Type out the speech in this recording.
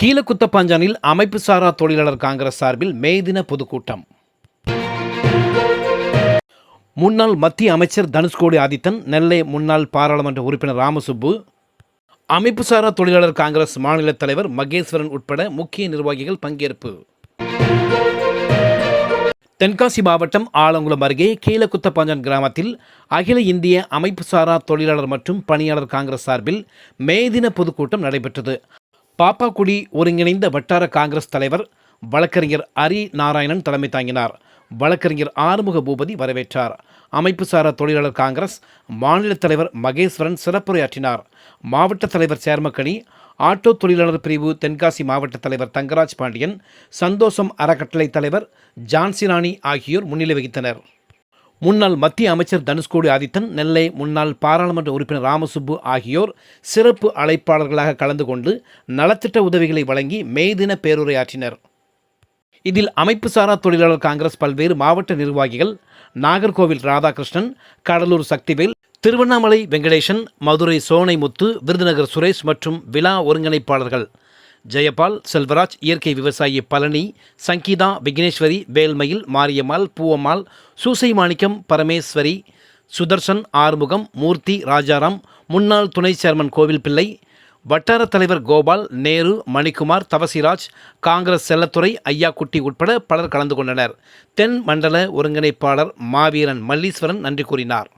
கீழக்குத்தப்பாஞ்சானில் அமைப்பு சாரா தொழிலாளர் காங்கிரஸ் சார்பில் மே தின பொதுக்கூட்டம். முன்னாள் மத்திய அமைச்சர் தனுஷ்கோடி ஆதித்தன் நெல்லை முன்னாள் பாராளுமன்ற உறுப்பினர் ராமசுப்பு அமைப்பு சாரா தொழிலாளர் காங்கிரஸ் மாநில தலைவர் மகேஸ்வரன் உட்பட முக்கிய நிர்வாகிகள் பங்கேற்பு. தென்காசி மாவட்டம் ஆலங்குளம் அருகே கீழக்குத்தப்பாஞ்சான் கிராமத்தில் அகில இந்திய அமைப்பு சாரா தொழிலாளர் மற்றும் பணியாளர் காங்கிரஸ் சார்பில் மே தின பொதுக்கூட்டம் நடைபெற்றது. பாப்பாக்குடி ஒருங்கிணைந்த வட்டார காங்கிரஸ் தலைவர் வழக்கறிஞர் அரி நாராயணன் தலைமை தாங்கினார். வழக்கறிஞர் ஆறுமுக பூபதி வரவேற்றார். அமைப்புசாரா தொழிலாளர் காங்கிரஸ் மாநில தலைவர் மகேஸ்வரன் சிறப்புரையாற்றினார். மாவட்ட தலைவர் சேர்மக்கணி ஆட்டோ தொழிலாளர் பிரிவு தென்காசி மாவட்ட தலைவர் தங்கராஜ் பாண்டியன் சந்தோஷம் அறக்கட்டளை தலைவர் ஜான்சிராணி ஆகியோர் முன்னிலை வகித்தனர். முன்னாள் மத்திய அமைச்சர் தனுஷ்கோடி ஆதித்தன் நெல்லை முன்னாள் பாராளுமன்ற உறுப்பினர் ராமசுப்பு ஆகியோர் சிறப்பு அழைப்பாளர்களாக கலந்து கொண்டு நலத்திட்ட உதவிகளை வழங்கி மேதின பேருரையாற்றினர். இதில் அமைப்பு சாரா தொழிலாளர் காங்கிரஸ் பல்வேறு மாவட்ட நிர்வாகிகள் நாகர்கோவில் ராதாகிருஷ்ணன் கடலூர் சக்திவேல் திருவண்ணாமலை வெங்கடேசன் மதுரை சோனைமுத்து விருதுநகர் சுரேஷ் மற்றும் விழா ஒருங்கிணைப்பாளர்கள். ஜெயபால் செல்வராஜ் இயற்கை விவசாயி பழனி சங்கீதா விக்னேஸ்வரி வேல்மயில் மாரியம்மாள் பூவம்மாள் சூசை மாணிக்கம் பரமேஸ்வரி சுதர்சன் ஆறுமுகம் மூர்த்தி ராஜாராம் முன்னாள் துணை சேர்மன் கோவில் பிள்ளை வட்டார தலைவர் கோபால் நேரு மணிக்குமார் தவசிராஜ் காங்கிரஸ் செல்லத்துறை ஐயாக்குட்டி உட்பட பலர் கலந்து கொண்டனர். தென் மண்டல ஒருங்கிணைப்பாளர் மாவீரன் மல்லீஸ்வரன் நன்றி கூறினார்.